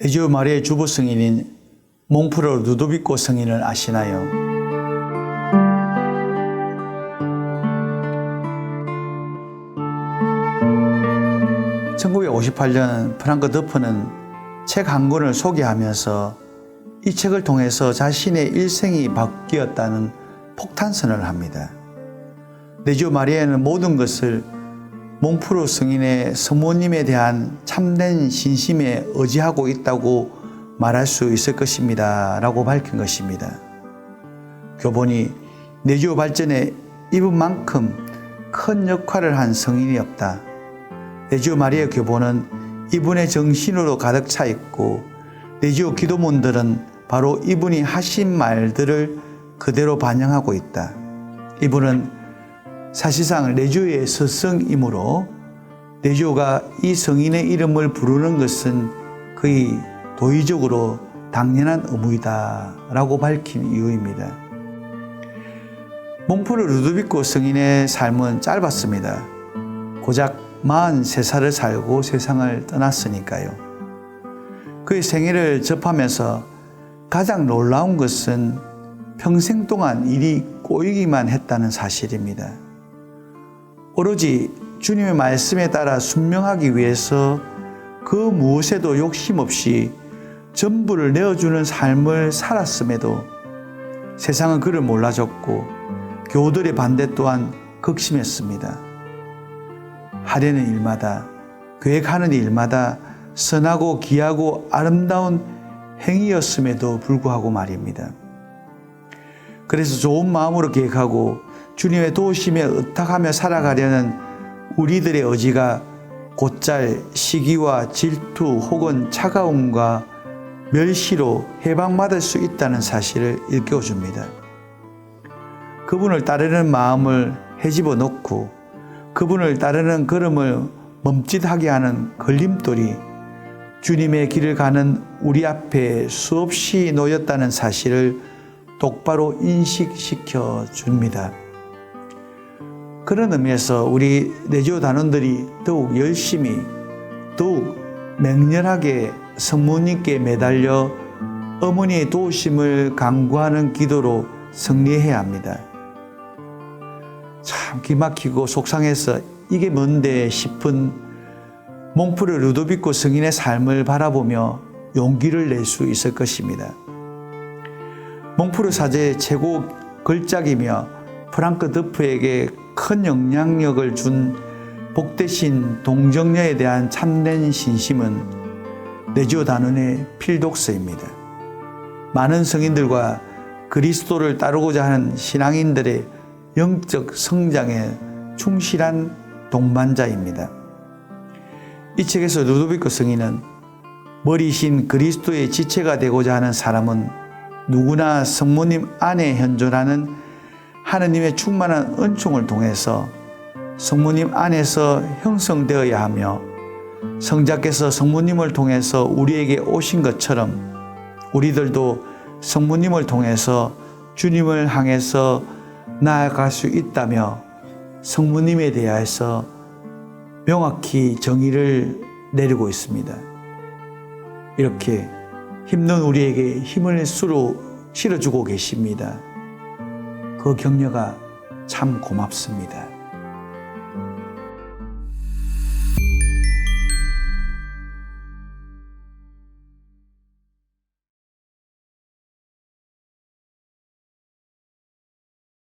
에지오 마리의 주보 성인인 몽프로 루도비코 성인을 아시나요? (1958년) 프랑크 더프는 책 한 권을 소개하면서 이 책을 통해서 자신의 일생이 바뀌었다는 폭탄선을 합니다. 네지오 마리아는 모든 것을 몽프로 승인의 성모님에 대한 참된 신심에 의지하고 있다고 말할 수 있을 것입니다. 라고 밝힌 것입니다. 교본이 내주 발전에 이분만큼 큰 역할을 한 성인이 없다. 내주 마리아 교본은 이분의 정신으로 가득 차 있고 내주 기도문들은 바로 이분이 하신 말들을 그대로 반영하고 있다. 이분은 사실상 내주의 스승이므로 내주가 이 성인의 이름을 부르는 것은 거의 도의적으로 당연한 의무이다 라고 밝힌 이유입니다. 몽프르 루드비코 성인의 삶은 짧았습니다. 고작 43살을 살고 세상을 떠났으니까요. 그의 생애를 접하면서 가장 놀라운 것은 평생 동안 일이 꼬이기만 했다는 사실입니다. 오로지 주님의 말씀에 따라 순명하기 위해서 그 무엇에도 욕심 없이 전부를 내어주는 삶을 살았음에도 세상은 그를 몰라줬고 교우들의 반대 또한 극심했습니다. 하려는 일마다 계획하는 일마다 선하고 귀하고 아름다운 행위였음에도 불구하고 말입니다. 그래서 좋은 마음으로 계획하고 주님의 도우심에 의탁하며 살아가려는 우리들의 의지가 곧잘 시기와 질투 혹은 차가움과 멸시로 해방받을 수 있다는 사실을 일깨워줍니다. 그분을 따르는 마음을 헤집어 놓고 그분을 따르는 걸음을 멈칫하게 하는 걸림돌이 주님의 길을 가는 우리 앞에 수없이 놓였다는 사실을 똑바로 인식시켜 줍니다. 그런 의미에서 우리 내조 단원들이 더욱 열심히 더욱 맹렬하게 성모님께 매달려 어머니의 도우심을 강구하는 기도로 승리해야 합니다. 참 기막히고 속상해서 이게 뭔데 싶은 몽프르 루도비코 성인의 삶을 바라보며 용기를 낼 수 있을 것입니다. 몽프르 사제의 최고 걸작이며 프랑크 드프에게 큰 영향력을 준 복되신 동정녀에 대한 참된 신심은 내지오 단원의 필독서입니다. 많은 성인들과 그리스도를 따르고자 하는 신앙인들의 영적 성장에 충실한 동반자입니다. 이 책에서 루도비코 성인은 머리신 그리스도의 지체가 되고자 하는 사람은 누구나 성모님 안에 현존하는 하느님의 충만한 은총을 통해서 성모님 안에서 형성되어야 하며 성자께서 성모님을 통해서 우리에게 오신 것처럼 우리들도 성모님을 통해서 주님을 향해서 나아갈 수 있다며 성모님에 대해서 명확히 정의를 내리고 있습니다. 이렇게 힘든 우리에게 힘을 수로 실어주고 계십니다. 그 격려가 참 고맙습니다.